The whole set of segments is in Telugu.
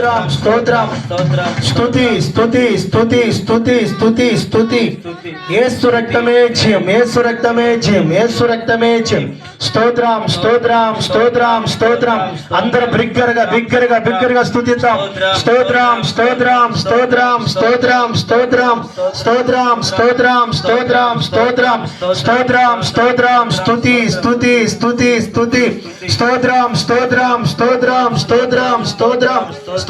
స్తోత్రం స్తుతి స్తుతి స్తుతి స్తుతి స్తుతి స్తుతి స్తుతి ఏసు రక్తమే జయం ఏసు రక్తమే జయం ఏసు రక్తమే జయం స్తోత్రం స్తోత్రం స్తోత్రం స్తోత్రం అందరూ బిగ్గరగా బిగ్గరగా బిగ్గరగా స్తుతిద్దాం స్తోత్రం స్తోత్రం స్తోత్రం స్తోత్రం స్తోత్రం స్తోత్రం స్తోత్రం స్తోత్రం స్తోత్రం స్తోత్రం స్తోత్రం స్తుతి స్తుతి స్తుతి స్తుతి స్తోత్రం స్తోత్రం స్తోత్రం స్తోత్రం స్తోత్రం స్తోత్రం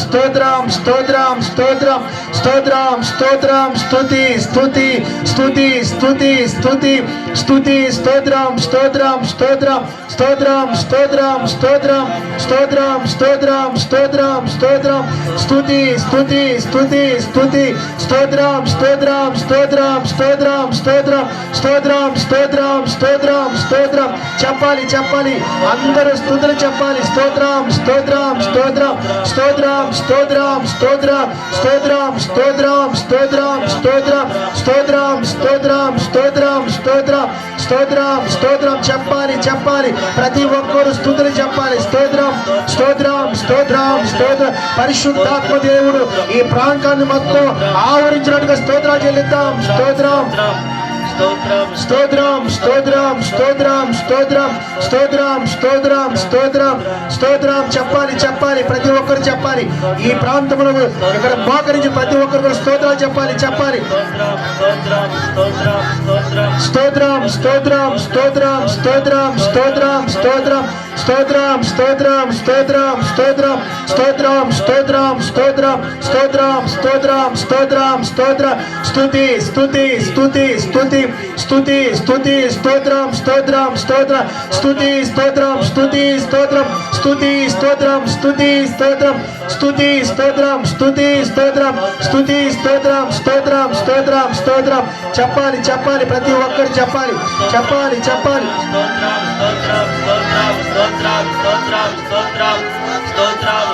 స్తోత్రం స్తోత్రం స్తోత్రం స్తోత్రం స్తోత్రం స్తుతి స్తుతి స్తుతి స్తుతి స్తుతి స్తుతి స్తోత్రం స్తోత్రం స్తోత్రం స్తోత్రం స్తోత్రం స్తోత్రం స్తోత్రం స్తోత్రం స్తోత్రం స్తోత్రం స్తుతి స్తుతి స్తుతి స్తుతి స్తోత్రం స్తోత్రం స్తోత్రం స్తోత్రం స్తోత్రం స్తోత్రం స్తోత్రం స్తోత్రం స్తోత్రం చెప్పాలి చెప్పాలి అందరూ స్తుతులు చెప్పాలి స్తోత్రం స్తోత్రం స్తోత్రం స్తోత్రం స్తోత్రం స్తోత్రం స్తోత్రం స్తోత్రం స్తోత్రం స్తోత్రం స్తోత్రం స్తోత్రం స్తోత్రం స్తోత్రం స్తోత్రం స్తోత్రం చెప్పాలి చెప్పాలి ప్రతి ఒక్కరు స్థుతులు చెప్పాలి. స్తోత్రం స్తోత్రం స్తోత్రం స్తోత్ర పరిశుద్ధాత్మ దేవుడు ఈ ప్రాంతాన్ని మొత్తం ఆవరించినట్టుగా స్తోత్రాలు చెల్లిద్దాం. స్తోత్రం. స్తోత్రం స్తోత్రం స్తోత్రం స్తోత్రం స్తోత్రం స్తోత్రం స్తోత్రం స్తోత్రం చెప్పాలి చెప్పాలి ప్రతి ఒక్కరు చెప్పాలి ఈ ప్రాంతంలో ఇక్కడ మోకరించి ప్రతి ఒక్కరు కూడా స్తోత్రాలు చెప్పాలి చెప్పాలి స్తోత్రం స్తోత్రం స్తోత్రం స్తోత్రం స్తోత్రం స్తోత్రం స్తోత్రం స్తోత్రం స్తోత్రం స్తోత్రం స్తోత్రం స్తోత్రం స్తోత్రం స్తోత్రం స్తోత్రం స్తోత్రం స్తోత్రం స్తోత్రం స్తోత్రం స్తుతి స్తుతి స్తుతి స్తుతి స్తుతి స్తుతి స్తోత్రం స్తోత్రం స్తోత్రం స్తుతి స్తోత్రం స్తుతి స్తోత్రం స్తుతి స్తోత్రం స్తుతి స్తోత్రం స్తుతి స్తోత్రం స్తుతి స్తోత్రం స్తుతి స్తోత్రం స్తోత్రం స్తోత్రం స్తోత్రం చెప్పాలి చెప్పాలి ప్రతి ఒక్కరు చెప్పాలి చెప్పాలి చెప్పాలి స్తోత్రం స్తోత్రం స్తోత్రం స్తోత్రం స్తోత్రం స్తోత్రం స్తోత్రం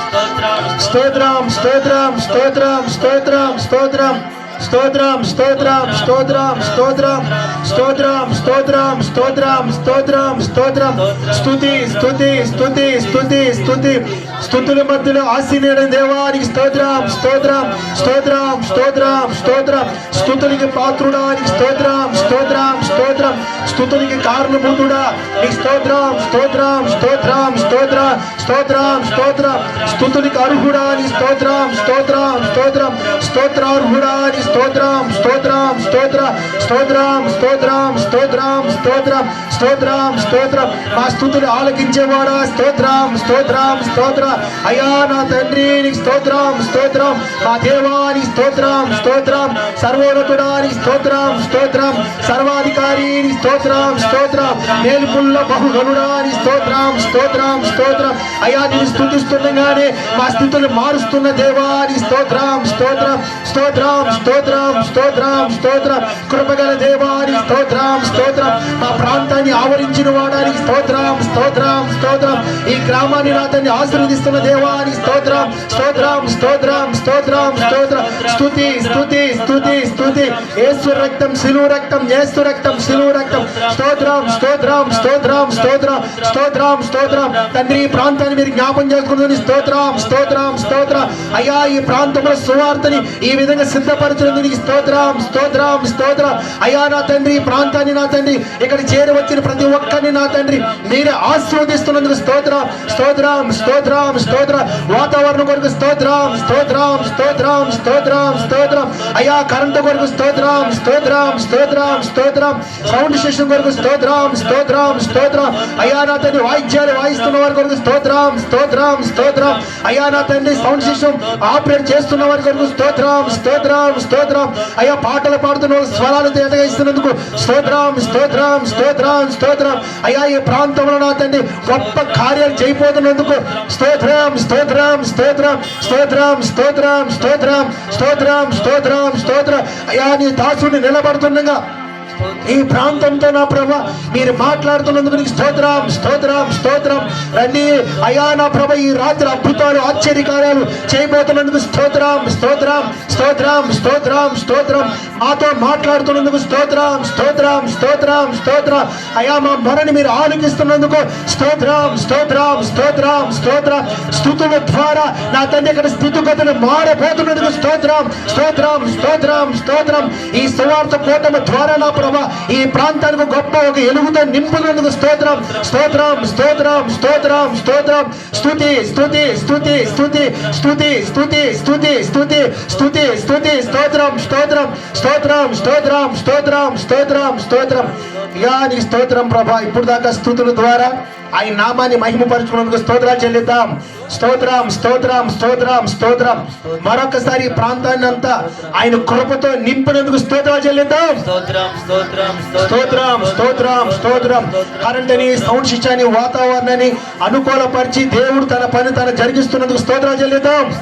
స్తోత్రం స్తోత్రం స్తోత్రం స్తోత్రం స్తోత్రం స్తోత్రం స్తోత్రం స్తోత్రం స్తోత్రం స్తోత్రం స్తోత్రం స్తోత్రం స్తుతి స్తుతి స్తుతి స్తుతి స్తుతి స్థుతుల మధ్యలో ఆశీనుడైన దేవానికి స్తోత్రం స్తోత్రం స్తోత్రం స్తోత్రం స్తోత్రం. స్థుతునికి పాత్రుడానికి స్తోత్రం స్తోత్రం స్తోత్రం. స్థుతునికి కారణభూతుడా నీకు స్తోత్రం స్తోత్రం స్తోత్రం స్తోత్రం. స్తోత్రం స్తోత్రం. స్థుతునికి అర్హుడా స్తోత్రం స్తోత్రం స్తోత్రం. స్తోత్రార్హుడా అని స్తోత్రం స్తోత్రం స్తోత్ర స్తోత్రం స్తోత్రం స్తోత్రం స్తోత్రం స్తోత్రం స్తోత్రం. మా స్థుతులు ఆలకించేవాడా? స్తోత్రం స్తోత్రం స్తోత్ర. అయా నా తండ్రి స్తోత్రం స్తోత్రం. మా దేవాని స్తోత్రం స్తోత్రం. సర్వోన్నతుడా స్తోత్రం స్తోత్రం. సర్వాధికారి స్తోత్రం స్తోత్రం. మేలుపుల్ల బహుగనుడాని స్తోత్రం స్తోత్రం స్తోత్రం. అయ్యా నేను స్థుతిస్తుండగానే మా స్థితులు మారుస్తున్న దేవాని స్తోత్రం స్తోత్రం స్తోత్రం స్తోత్రం స్తోత్రం స్తోత్రం. కృపగల దేవాని స్తోత్రం స్తోత్రం. మా ప్రాంతాన్ని ఆవరించిన వాడానికి స్తోత్రం స్తోత్రం స్తోత్రం. ఈ గ్రామాన్ని నాతన్ని ఆశీర్వదిస్తున్న దేవాని స్తోత్రం స్తోత్రం స్తోత్రం స్తోత్రం స్తోత్రం. స్తుతి స్తుతి స్తుతి. స్థుతి ఏసు రక్తం సిలువు రక్తం ఏసు రక్తం సిలువు రక్తం స్తోత్రం స్తోత్రం స్తోత్రం స్తోత్రం స్తోత్రం స్తోత్రం తండ్రి ఈ ప్రాంతాన్ని మీరు జ్ఞాపం చేసుకుంటుంది స్తోత్రం స్తోత్రం స్తోత్రం అయ్యా ఈ ప్రాంతంలో సువార్తని ఈ విధంగా సిద్ధపరచున్నది నీకు స్తోత్రం స్తోత్రం స్తోత్రం అయ్యా నా తండ్రి ఈ ప్రాంతాన్ని నా తండ్రి ఇక్కడ చేరవచ్చిన ప్రతి ఒక్కరిని నా తండ్రి మీరే ఆస్వాదిస్తున్నందుకు స్తోత్రం స్తోత్రం స్తోత్రం స్తోత్రం వాతావరణం కొరకు స్తోత్రం స్తోత్రం స్తోత్రం స్తోత్రం స్తోత్రం అయ్యా కరెంటు కొరకు కొరకు స్తోత్రం స్తోత్రం స్తోత్రం స్తోత్రం సౌండ్ సిస్టమ్ కొరకు స్తోత్రం స్తోత్రం స్తోత్రం అయ్యా నా తండ్రి వాయిద్యాలు వాయిస్తున్న వారి కొరకు స్తోత్రం స్తోత్రం స్తోత్రం అయ్యా నా తండ్రి సౌండ్ సిస్టమ్ ఆపరేట్ చేస్తున్న వారి కొరకు స్తోత్రం స్తోత్రం స్తోత్రం అయ్యా పాటలు పాడుతున్న స్వరాలు తేటగా ఇస్తున్నందుకు స్తోత్రం స్తోత్రం స్తోత్రం స్తోత్రం అయ్యా ఈ ప్రాంతంలో నా తండ్రి గొప్ప కార్యాలు చేయబోతున్నందుకు స్తోత్రం స్తోత్రం స్తోత్రం స్తోత్రం స్తోత్రం స్తోత్రం స్తోత్రం స్తోత్రం స్తోత్రం అయ్యా నీ దాసుని నిలబడుతుండగా ఈ ప్రాంతంతో నా ప్రభ మీరు మాట్లాడుతున్నందుకు నీకు స్తోత్రం స్తోత్రం స్తోత్రం రండి అయ్యా నా ప్రభ ఈ రాత్రి అద్భుతాలు ఆశ్చర్యకార్యాలు చేయబోతున్నందుకు స్తోత్రం స్తోత్రం స్తోత్రం స్తోత్రం స్తోత్రం మాతో మాట్లాడుతున్నందుకు స్తోత్రం స్తోత్రం స్తోత్రం స్తోత్రం అయ్యా మా మరణి మీరు ఆలోకిస్తున్నందుకు స్తోత్రం స్తోత్రం స్తోత్రం స్తోత్రం స్థుతుల ద్వారా నా తండ్రి ఇక్కడ స్థితిగతులు మారబోతున్నందుకు స్తోత్రం స్తోత్రం స్తోత్రం స్తోత్రం ఈ సువార్త కూటమి ద్వారా నా ప్రభ ఈ ప్రాంతానికి గొప్ప ఒక ఎలుగుతో నింపునందుకు స్తోత్రం స్తోత్రం స్తోత్రం స్తోత్రం స్తోత్రం స్థుతి స్థుతి స్థుతి స్థుతి స్థుతి స్థుతి స్థుతి స్థుతి స్థుతి స్థుతి స్తోత్రం స్తోత్రం స్తోత్రం స్తోత్రం స్తోత్రం స్తోత్రం స్తోత్రం యా నీ స్తోత్రం ప్రభా ఇప్పుడు దాకా స్థుతుల ద్వారా ఆయన నామాన్ని మహిమపరచుకున్నందుకు స్తోత్రాలు చెల్లిద్దాం స్తోత్రం స్తోత్రం స్తోత్రం స్తోత్రం. మరొకసారి ఈ ప్రాంతాన్ని అంతా ఆయన కృపతో నింపినందుకు స్తోత్రాలు చెల్లిద్దాం. స్తోత్రం స్తోత్రం స్తోత్రం స్తోత్రం. స్తోత్రం కరెంటుని సౌండ్ శిక్షాన్ని వాతావరణాన్ని అనుకూలపరిచి దేవుడు తన పని తన జరిగిస్తున్నందుకు స్తోత్రాలు చెల్లిద్దాం.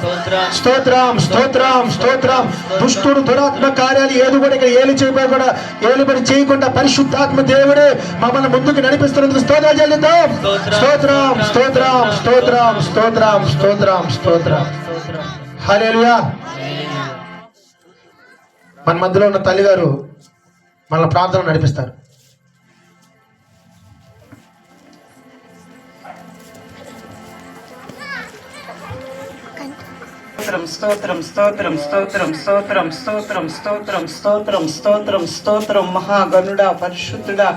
స్తోత్రం. స్తోత్రం స్తోత్రం దుష్టుడు దురాత్మ కార్యాలు ఏది కూడా ఇక ఏలు చేయకుండా ఏలుబడి చేయకుండా పరిశుద్ధాత్మ దేవుడే మమ్మల్ని ముందుకు నడిపిస్తున్నందుకు స్తోత్రాలు చెల్లిద్దాం. స్తోత్రం స్తోత్రం. స్తోత్రం స్తోత్రం. స్తోత్రం స్తోత్రం స్తోత్రం. హల్లెలూయా. మన మధ్యలో ఉన్న తల్లిగారు మన ప్రార్థన నడిపిస్తారు. స్తోత్రం స్తోత్రం స్తోత్రం స్తోత్రం స్తోత్రం స్తోత్రం స్తోత్రం స్తోత్రం స్తోత్రం మహాగణుడా పరిశుద్ధుడా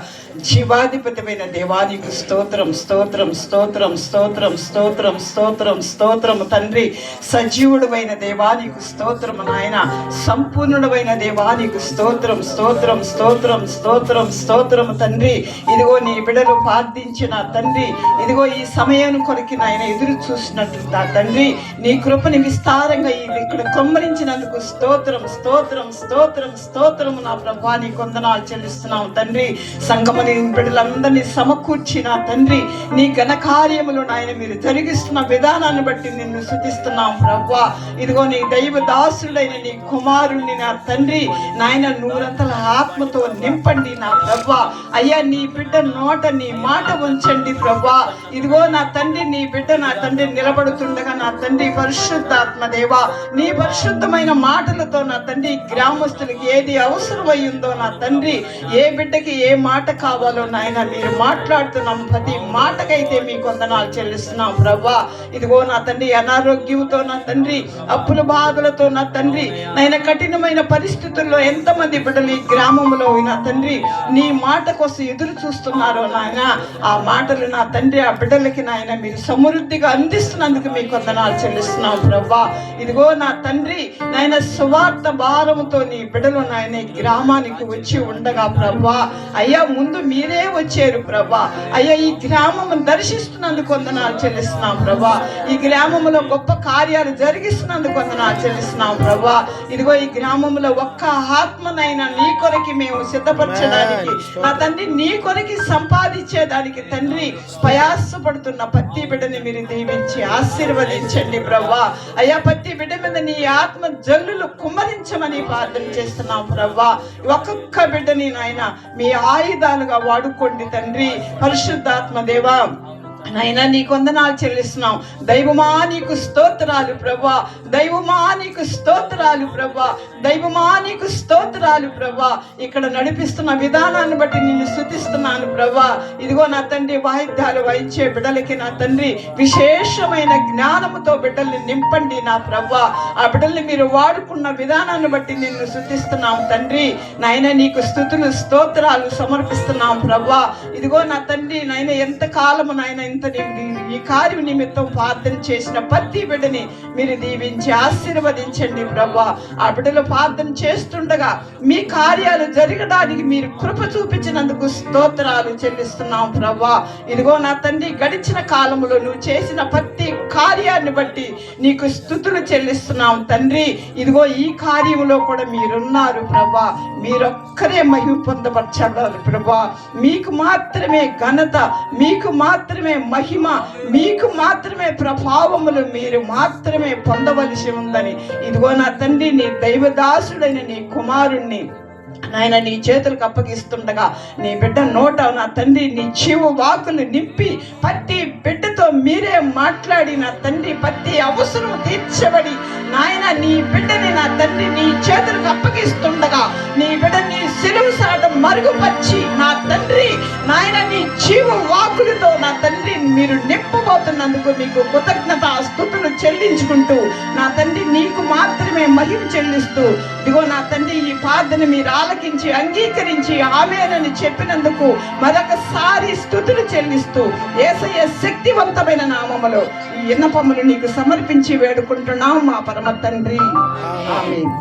జీవాధిపతిమైన దేవానికి స్తోత్రం స్తోత్రం స్తోత్రం స్తోత్రం స్తోత్రం స్తోత్రం స్తోత్రం తండ్రి సజీవుడమైన దేవానికి స్తోత్రం నాయన సంపూర్ణుడమైన దేవానికి స్తోత్రం స్తోత్రం స్తోత్రం స్తోత్రం స్తోత్రం తండ్రి ఇదిగో నీ బిడలు ప్రార్థించిన తండ్రి ఇదిగో ఈ సమయాన్ని కొరికి నాయన ఎదురు చూసినట్టు తండ్రి నీ కృపని విస్తారం విస్తారంగా ఇక్కడ కొమ్మరించినందుకు స్తోత్రం స్తోత్రం స్తోత్రం స్తోత్రం నా ప్రభా నీ కొందనాలు చెల్లిస్తున్నాం తండ్రి. సంగమని బిడ్డలందరినీ సమకూర్చి నా తండ్రి నీ ఘనకార్యములు నాయన మీరు జరిగిస్తున్న విధానాన్ని బట్టి నిన్ను శుతిస్తున్నాం ప్రభా. ఇదిగో నీ దైవ దాసుడైన నీ కుమారుణ్ణి నా తండ్రి నాయన నూరంతల ఆత్మతో నింపండి నా ప్రభా. అయ్యా నీ బిడ్డ నోట నీ మాట ఉంచండి ప్రభా. ఇదిగో నా తండ్రి నీ బిడ్డ నా తండ్రి నిలబడుతుండగా నా తండ్రి పరిశుద్ధాత్మ దేవా నీ పరిశుద్ధమైన మాటలతో నా తండ్రి గ్రామస్తులకి ఏది అవసరమయ్యిందో నా తండ్రి ఏ బిడ్డకి ఏ మాట కావాలో నాయన మీరు మాట్లాడుతున్నాం. ప్రతి మాటకైతే మీ కొందనాలు చెల్లిస్తున్నాం ప్రభా. ఇదిగో నా తండ్రి అనారోగ్యంతో నా తండ్రి అప్పుల బాధలతో నా తండ్రి నాయన కఠినమైన పరిస్థితుల్లో ఎంతమంది బిడ్డలు ఈ గ్రామంలో నా తండ్రి నీ మాట కోసం ఎదురు చూస్తున్నారో నాయన ఆ మాటలు నా తండ్రి ఆ బిడ్డలకి నాయన మీరు సమృద్ధిగా అందిస్తున్నందుకు మీ కొందనాలు చెల్లిస్తున్నాం ప్రభా. ఇదిగో నా తండ్రి నాయన సువార్త భారముతో నీ బిడ్డలు నాయన గ్రామానికి వచ్చి ఉండగా ప్రభా. అయ్యా ముందు మీరే వచ్చారు ప్రభా. అయ్యా ఈ గ్రామం దర్శిస్తున్నందుకు వందనాలు చెల్లిస్తున్నాం ప్రభా. ఈ గ్రామంలో గొప్ప కార్యాలు జరిగిస్తున్నందుకు వందనాలు చెల్లిస్తున్నాం ప్రభా. ఇదిగో ఈ గ్రామంలో ఒక్క ఆత్మనైనా నీ కొరకి మేము సిద్ధపరచడానికి నా తండ్రి నీ కొరకి సంపాదించేదానికి తండ్రి ప్రయాసపడుతున్న పత్తి బిడ్డని మీరు దీవించి ఆశీర్వదించండి ప్రభా. అయ్యా ప్రతి బిడ్డ మీద నీ ఆత్మ జల్లులు కుమ్మరించమని ప్రార్థన చేస్తున్నాం ప్రవ్వా. ఒక్కొక్క బిడ్డని నాయన మీ ఆయుధాలుగా వాడుకోండి తండ్రి. పరిశుద్ధాత్మ దేవా. నైనా నీ కొందనాలు చెల్లిస్తున్నాం. దైవమా నీకు స్తోత్రాలు ప్రభా. దైవమా నీకు స్తోత్రాలు ప్రభా. దైవమా నీకు స్తోత్రాలు ప్రభా. ఇక్కడ నడిపిస్తున్న విధానాన్ని బట్టి నిన్ను స్థుతిస్తున్నాను ప్రభా. ఇదిగో నా తండ్రి వాయిద్యాలు వాయించే బిడ్డలకి నా తండ్రి విశేషమైన జ్ఞానముతో బిడ్డల్ని నింపండి నా ప్రభా. ఆ బిడ్డల్ని మీరు వాడుకున్న విధానాన్ని బట్టి నిన్ను స్థుతిస్తున్నాం తండ్రి. నాయన నీకు స్థుతులు స్తోత్రాలు సమర్పిస్తున్నాం ప్రభా. ఇదిగో నా తండ్రి నాయన ఎంత కాలము నాయన ఇంత ఈ కార్యం నిమిత్తం ప్రార్థన చేసిన ప్రతి బిడ్డని మీరు దీవించి ఆశీర్వదించండి ప్రభా. ఆ బిడ్డలు ప్రార్థన చేస్తుండగా మీ కార్యాలు జరగడానికి మీరు కృప చూపించినందుకు స్తోత్రాలు చెల్లిస్తున్నాం ప్రభా. ఇదిగో నా తండ్రి గడిచిన కాలంలో నువ్వు చేసిన ప్రతి కార్యాన్ని బట్టి నీకు స్థుతులు చెల్లిస్తున్నాం తండ్రి. ఇదిగో ఈ కార్యంలో కూడా మీరున్నారు ప్రభా. మీరొక్కరే మహిమ పొందపరచాలి ప్రభా. మీకు మాత్రమే ఘనత మీకు మాత్రమే మహిమ మీకు మాత్రమే ప్రభావములు మీరు మాత్రమే పొందవలసి ఉందని. ఇదిగో నా తండ్రి నీ దైవదాసుడైన నీ కుమారుణ్ణి నాయన నీ చేతులకు అప్పగిస్తుండగా నీ బిడ్డ నోట నా తండ్రి నీ జీవ వాకులు నింపి ప్రతి బిడ్డ మీరే మాట్లాడి నా తండ్రి ప్రతి అవసరం తీర్చబడి నాయన నీ బిడ్డని నా తండ్రి నీ చేతులకు అప్పగిస్తుండగా నీ బిడ్డ నీ సిలువు సాట మరుగుపరిచి నా తండ్రి నాయన నీ జీవ వాకులతో నా తండ్రి మీరు నింపబోతున్నందుకు మీకు కృతజ్ఞత స్థుతులు. చెల్లించుకుంటూ నా తండ్రి నీకు మాత్రమే మహిమ చెల్లిస్తూ ఇదిగో నా తండ్రి ఈ ప్రార్థన మీరు ఆలకించి అంగీకరించి ఆమెనని చెప్పినందుకు మరొకసారి స్థుతులు చెల్లిస్తూ ఏసయ్య శక్తివంతమైన నామములో ఈ విన్నపములు నీకు సమర్పించి వేడుకుంటున్నాం మా పరమ తండ్రి. ఆమేన్.